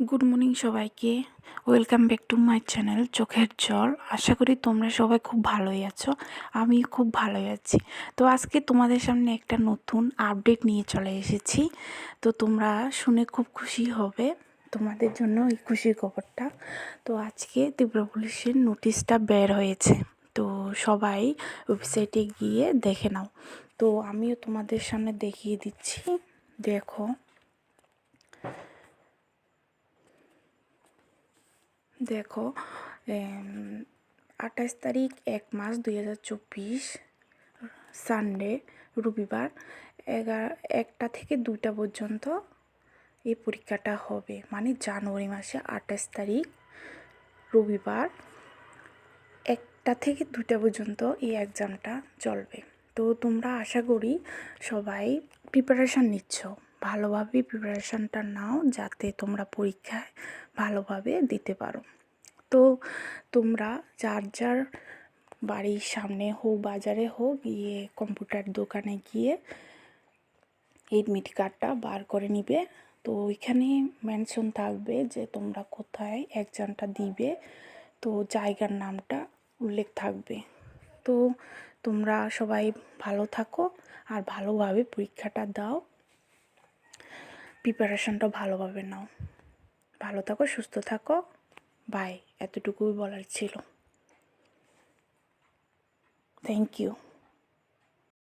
Good morning সবাইকে। Welcome back to my channel চোখের জ্বর। আশা করি তোমরা সবাই খুব ভালোই আছো আমি খুব ভালোই আছি। তো আজকে তোমাদের সামনে একটা নতুন আপডেট নিয়ে চলে এসেছি। তো তোমরা শুনে খুব খুশি হবে, তোমাদের জন্য এই খুশির খবরটা। তো আজকে ত্রিপুরা পুলিশের নোটিশটা বের হয়েছে। তো সবাই ওয়েবসাইটে গিয়ে দেখে নাও। তো আমিও তোমাদের সামনে দেখিয়ে দিচ্ছি। দেখো। দেখো আঠাশ তারিখ এক মাস দুই হাজার চব্বিশ, সানডে, রবিবার, এগারো, একটা থেকে দুইটা পর্যন্ত এই পরীক্ষাটা হবে। মানে জানুয়ারি মাসে আঠাশ তারিখ, রবিবার, একটা থেকে দুইটা পর্যন্ত এই এক্সামটা চলবে। তো তোমরা আশা করি সবাই প্রিপারেশান নিচ্ছ। ভালোভাবে প্রিপারেশানটা নাও যাতে তোমরা পরীক্ষায় ভালোভাবে দিতে পারো। তো তোমরা যার যার বাড়ির সামনে হোক, বাজারে হোক, গিয়ে কম্পিউটার দোকানে গিয়ে এডমিট কার্ডটা বার করে নিবে। তো ওইখানে মেনশন থাকবে যে তোমরা কোথায় এক্সামটা দিবে। তো জায়গার নামটা উল্লেখ থাকবে। তো তোমরা সবাই ভালো থাকো আর ভালোভাবে পরীক্ষাটা দাও। প্রিপারেশনটা ভালোভাবে নাও। ভালো থাকো সুস্থ থাকো। বাই এতটুকুই বলার ছিল। Thank you